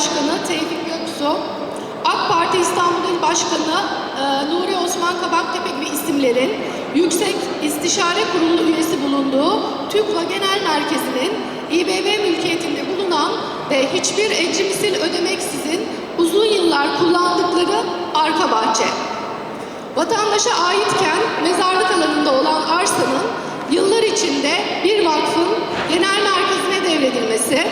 Başkanı Tevfik Göksu, AK Parti İstanbul İl Başkanı e, Nuri Osman Kabaktepe gibi isimlerin Yüksek İstişare Kurulu üyesi bulunduğu TÜGVA Genel Merkezi'nin İBB mülkiyetinde bulunan ve hiçbir ecri misil ödemeksizin uzun yıllar kullandıkları arka bahçe. Vatandaşa aitken mezarlık alanında olan arsanın yıllar içinde bir vakfın genel merkezine devredilmesi,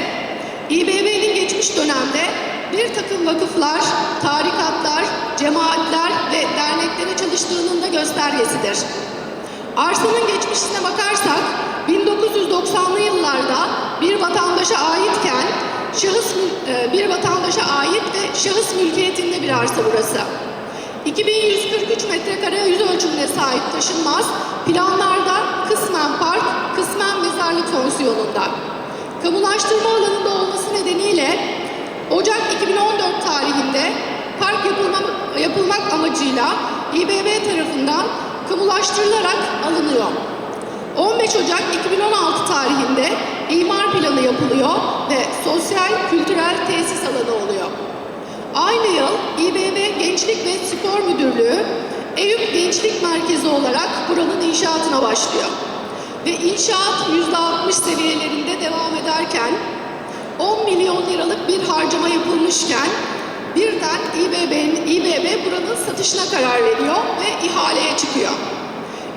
İBB'nin geçmiş dönemde bir takım vakıflar, tarikatlar, cemaatler ve derneklere çalıştığının da göstergesidir. Arsanın geçmişine bakarsak 1990'lı yıllarda bir vatandaşa aitken şahıs e, bir vatandaşa ait ve şahıs mülkiyetinde bir arsa burası. 2143 metrekare yüz ölçümüne sahip taşınmaz planlarda kısmen park, kısmen mezarlık fonksiyonunda. Kamulaştırma alanında olması nedeniyle Ocak 2014 tarihinde park yapılma, yapılmak amacıyla İBB tarafından kamulaştırılarak alınıyor. 15 Ocak 2016 tarihinde imar planı yapılıyor ve sosyal kültürel tesis alanı oluyor. Aynı yıl İBB Gençlik ve Spor Müdürlüğü Eyüp Gençlik Merkezi olarak buranın inşaatına başlıyor. Ve inşaat %60 seviyelerinde devam ederken 10 milyon liralık bir harcama yapılmışken birden İBB'nin İBB buranın satışına karar veriyor ve ihaleye çıkıyor.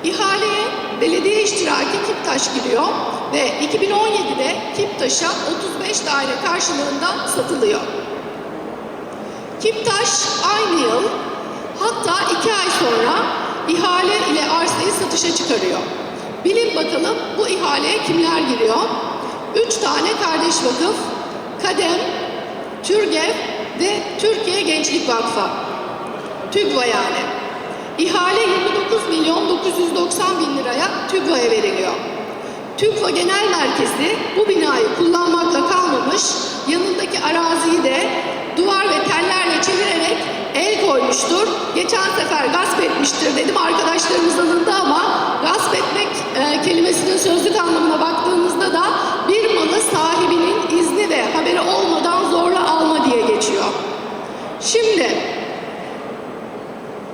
İhaleye belediye iştiraki Kiptaş giriyor ve 2017'de Kiptaş'a 35 daire karşılığında satılıyor. Kiptaş aynı yıl hatta iki ay sonra ihale ile arsayı satışa çıkarıyor. Bilin bakalım bu ihaleye kimler giriyor? Üç tane kardeş vakıf, Kadem, Türgev ve Türkiye Gençlik Vakfı. TÜGVA yani. İhale 29 milyon 990 bin liraya TÜGVA'ya veriliyor. TÜGVA Genel Merkezi bu binayı kullanmakla el koymuştur. Geçen sefer gasp etmiştir dedim arkadaşlarımız alındı ama gasp etmek e, kelimesinin sözlük anlamına baktığımızda da bir malı sahibinin izni ve haberi olmadan zorla alma diye geçiyor. Şimdi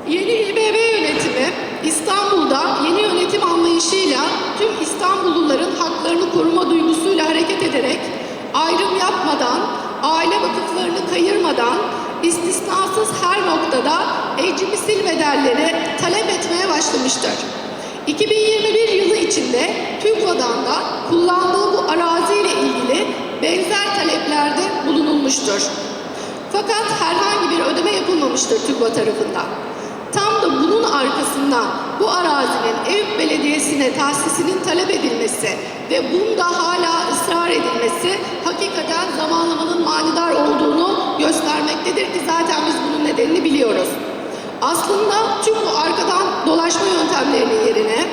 Yeni İBB yönetimi İstanbul'da yeni yönetim anlayışıyla tüm İstanbulluların haklarını koruma duygusuyla hareket ederek ayrım yapmadan, aile vakıflarını kayırmadan istisnasız her noktada ecmisil bedelleri talep etmeye başlamıştır. 2021 yılı içinde TÜGVA'dan da kullandığı bu araziyle ilgili benzer taleplerde bulunulmuştur. Fakat herhangi bir ödeme yapılmamıştır TÜGVA tarafından. Tam da bunun arkasından bu arazinin Eyüp Belediyesi'ne tahsisinin talep edilmesi ve bunda hala ısrar edilmesi hakikaten zamanlamanın manidar olduğunu göstermektedir ki zaten biz bunun nedenini biliyoruz. Aslında tüm bu arkadan dolaşma yöntemlerinin yerine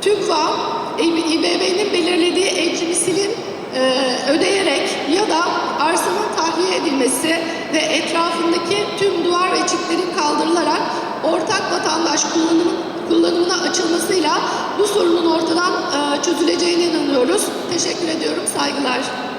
TÜGVA, İBB'nin belirlediği ecmisilin e, ödeyerek ya da arsanın tahliye edilmesi ve etrafındaki tüm duvar ve çitlerin kaldırılarak ortak vatandaş kullanımın, kullanımına açılmasıyla bu sorunun ortadan e, çözüleceğine inanıyoruz. Teşekkür ediyorum. Saygılar.